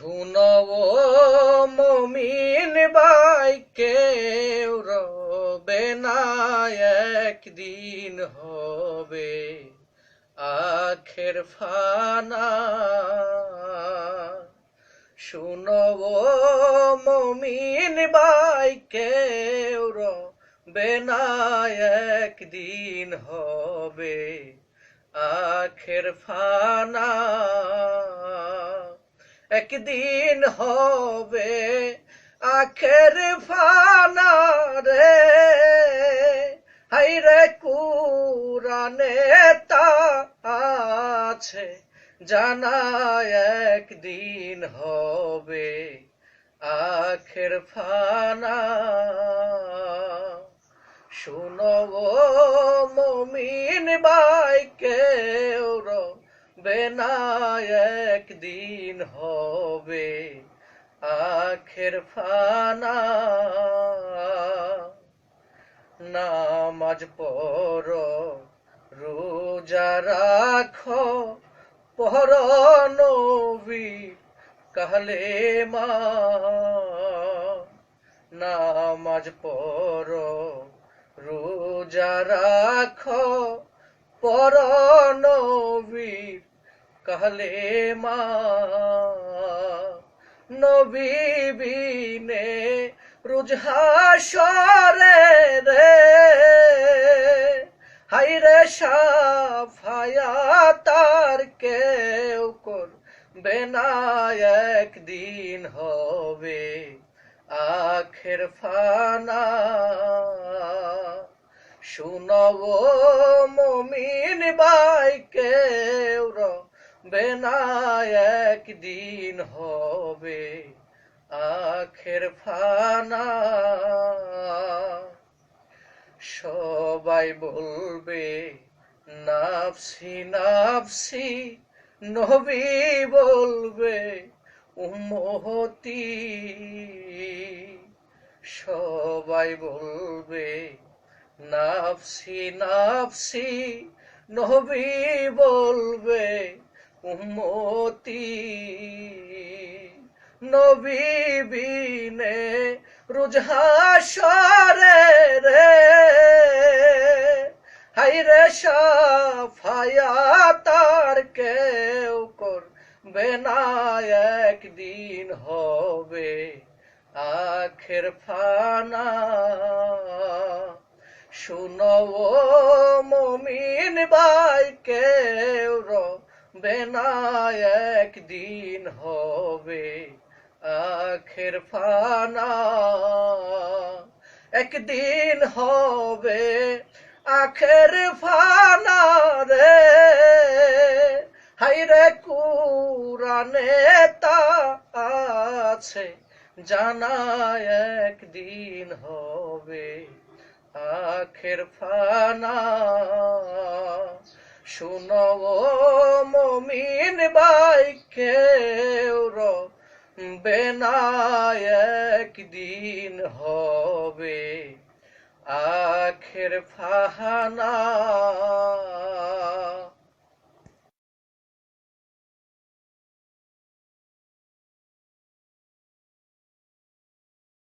শুনো মমিন বাই কেউ রবে না একদিন হবে আখের ফানা। শুনো মমিন বাই কেউ রবে না একদিন হবে আখের ফানা। একদিন হবে আখের ফানা রে। হাইরে কুরানে তা আছে জানা একদিন হবে আখের ফানা। শুনো মমিন বাই কেউ বেনা একদিন হবে আখের ফানা। নামাজ পর রোজা রাখো পর নবী কাহলে মা নামাজ পর রোজা রাখো পর কাহলে মা নবী বিনে রুজহাসরে রে হাইরে সাফায়া তার কেউ কর বেনা একদিন হবে আখের ফানা শুনব মমিন বাই কেউ বেনা একদিন হবে আখের ফানা। সবাই বলবে, নাফসি নাফসি, নবী বলবে, উম্মতি। সবাই বলবে, নাফসি নাফসি, নবী বলবে উম্মতি নবী বিনে রুজহাসরে রে। হাইরে সাফায়া তার কেউ কর বেনা একদিন হবে আখের ফানা। শুনো মমিন বাই কেউ বেনা একদিন হবে আখের ফানা। একদিন হবে আখের ফানা রে। হাইরে কুরানে তা আছে জানা একদিন হবে আখের ফানা। শুনো মমিন বাই কেউ বেনা একদিন হবে। আখের ফাহানা